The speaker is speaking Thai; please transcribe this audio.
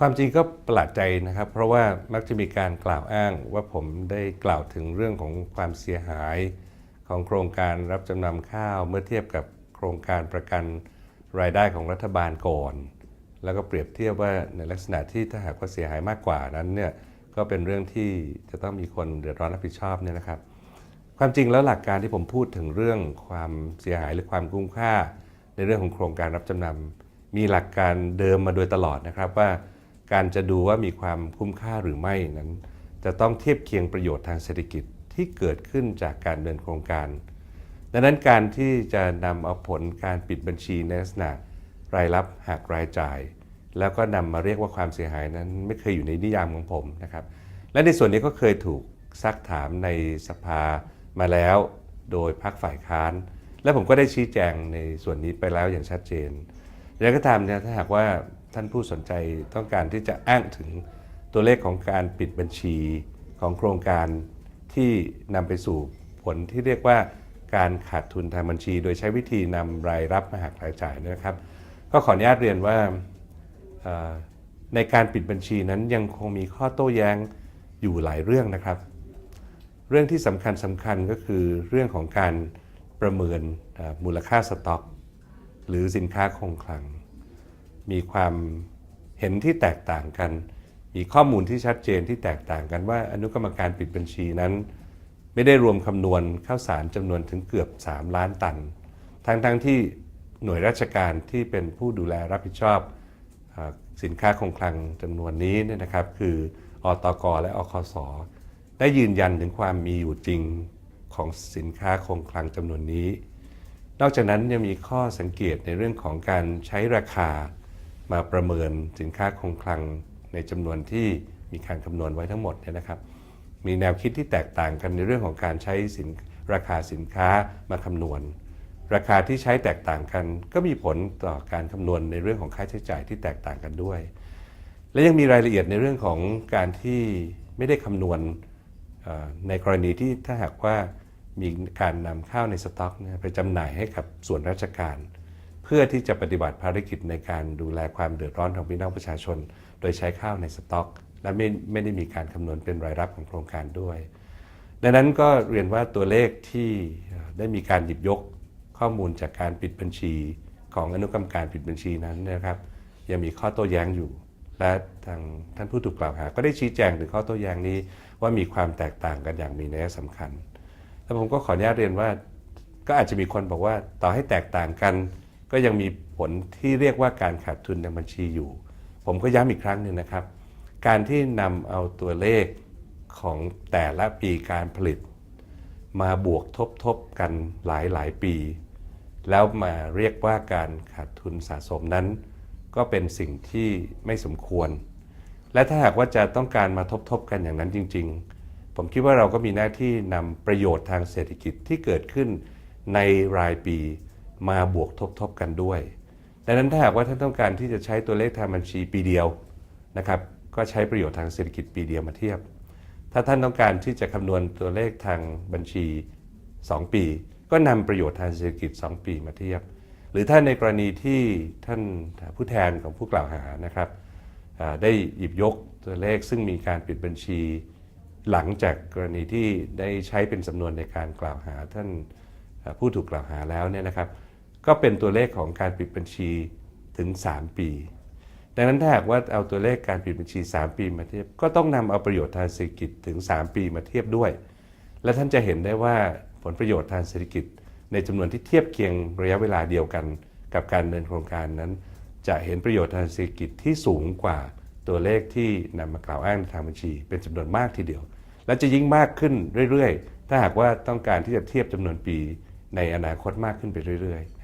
ความจริงก็ประหลาดใจนะครับ เพราะว่ามักจะมีการกล่าวอ้างว่าผมได้กล่าวถึงเรื่องของความเสียหายของโครงการรับจำนำข้าวเมื่อเทียบกับโครงการประกันรายได้ของรัฐบาลก่อน แล้วก็เปรียบเทียบว่าในลักษณะที่ถ้าหากว่าเสียหายมากกว่านั้นเนี่ยก็เป็นเรื่องที่จะต้องมีคนเดือดร้อนรับผิดชอบเนี่ยนะครับ ความจริงแล้วหลักการที่ผมพูดถึงเรื่องความเสียหายหรือความคุ้มค่า ในเรื่องของโครงการรับจำนำมีหลักการเดิมมาโดยตลอดนะครับว่า การจะดูว่ามีความคุ้มค่าหรือไม่นั้น จะต้องเทียบเคียงประโยชน์ทางเศรษฐกิจที่เกิดขึ้นจากการเดินโครงการ ดังนั้นการที่จะนำเอาผลการปิดบัญชีในลักษณะรายรับหักรายจ่าย แล้วก็นำมาเรียกว่าความเสียหายนั้นไม่เคยอยู่ในนิยามของผมนะครับ และในส่วนนี้ก็เคยถูกซักถามในสภามาแล้วโดยพรรคฝ่ายค้าน และผมก็ได้ชี้แจงในส่วนนี้ไปแล้วอย่างชัดเจนอย่างก็ตามเนี่ยถ้าหากว่า ท่านผู้สนใจต้องการที่จะอ้างถึงตัวเลขของการปิดบัญชีของโครงการที่นำไปสู่ผลที่เรียกว่าการขาดทุนทางบัญชี โดยใช้วิธีนำรายรับมาหักรายจ่ายนะครับ ก็ขออนุญาตเรียนว่าในการปิดบัญชีนั้นยังคงมีข้อโต้แย้งอยู่หลายเรื่องนะครับ เรื่องที่สำคัญสำคัญก็คือเรื่องของการประเมินมูลค่าสต็อก หรือสินค้าคงคลัง มีความเห็นที่แตกต่างกัน มีข้อมูลที่ชัดเจนที่แตกต่างกันว่าอนุกรรมการปิดบัญชีนั้น ไม่ได้รวมคำนวณข้าวสารจำนวนถึงเกือบ 3 ล้านตัน ทั้งๆทที่หน่วยราชการที่เป็นผู้ดูแลรับผิดชอบอสินค้าคงคลังจำนวนนี้เนี่ยนะครับ คืออตกและอคสได้ยืนยันถึงความมีอยู่จริงของสินค้าคงคลังจำนวนนี้ นอกจากนั้นยังมีข้อสังเกตในเรื่องของการใช้ราคา มาประเมินสินค้าคงคลังในจำนวนที่มีการคำนวณไว้ทั้งหมดเนี่ยนะครับ มีแนวคิดที่แตกต่างกันในเรื่องของการใช้สินราคาสินค้ามาคำนวณ ราคาที่ใช้แตกต่างกัน ก็มีผลต่อการคำนวณในเรื่องของค่าใช้จ่ายที่แตกต่างกันด้วย และยังมีรายละเอียดในเรื่องของการที่ไม่ได้คำนวณในกรณีที่ถ้าหากว่ามีการนำข้าวในสต็อกไปจำหน่ายให้กับส่วนราชการ พื่อที่จะปฏิบัติภารกิจในการดูแลความเดือดร้อนของพี่น้องประชาชน โดยใช้ข้าวในสต็อก และไม่ไม่ได้มีการคำนวณเป็นรายรับของโครงการด้วย ดังนั้นก็เรียนว่าตัวเลขที่ได้มีการหยิบยกข้อมูลจากการปิดบัญชี ของอนุกรรมการปิดบัญชีนั้นนะครับยังมีข้อโต้แย้งอยู่ และทางท่านผู้ถูกกล่าวหา ก็ได้ชี้แจงถึงข้อโต้แย้งนี้ว่ามีความแตกต่างกันอย่างมีนัยสำคัญ แล้วผมก็ขออนุญาตเรียนว่าก็อาจจะมีคนบอกว่าต่อให้แตกต่างกัน ก็ยังมีผลที่เรียกว่าการขาดทุนในบัญชีอยู่ ผมก็ย้ำอีกครั้งหนึ่งนะครับ การที่นำเอาตัวเลขของแต่ละปีการผลิต มาบวกทบทบๆกันหลายหลายๆปี แล้วมาเรียกว่าการขาดทุนสะสมนั้น ก็เป็นสิ่งที่ไม่สมควร และถ้าหากว่าจะต้องการมาทบทบๆกันอย่างนั้นจริง ๆ ผมคิดว่าเราก็มีหน้าที่นำประโยชน์ทางเศรษฐกิจที่เกิดขึ้นในรายปี มาบวกทบๆกันด้วย ดังนั้นถ้าหากว่าท่านต้องการที่จะใช้ตัวเลขทางบัญชีปีเดียวนะครับก็ใช้ประโยชน์ทางเศรษฐกิจปีเดียวมาเทียบ ถ้าท่านต้องการที่จะคำนวณตัวเลขทางบัญชี 2 ปี ก็นำประโยชน์ทางเศรษฐกิจ 2 ปีมาเทียบ หรือถ้าในกรณีที่ท่านผู้แทนของผู้กล่าวหานะครับได้หยิบยกตัวเลขซึ่งมีการปิดบัญชี หลังจากกรณีที่ได้ใช้เป็นสำนวนในการกล่าวหาท่านผู้ถูกกล่าวหาแล้วเนี่ยนะครับ ก็เป็นตัวเลขของการปิดบัญชีถึง 3 ปี ดังนั้นถ้าหากว่าเอาตัวเลขการปิดบัญชี 3 ปีมาเทียบ ก็ต้องนำเอาประโยชน์ทางเศรษฐกิจถึง 3 ปีมาเทียบด้วย และท่านจะเห็นได้ว่าผลประโยชน์ทางเศรษฐกิจ ในจำนวนที่เทียบเคียงระยะเวลาเดียวกัน กับการเนินโครงการนั้น จะเห็นประโยชน์ทางเศรษฐกิจที่สูงกว่าตัวเลขที่นำมากล่าวอ้างในทางบัญชี เป็นจำนวนมากทีเดียว และจะยิ่งมากขึ้นเรื่อยๆ ถ้าหากว่าต้องการที่จะเทียบจำนวนปีในอนาคตมากขึ้นไปเรื่อยๆ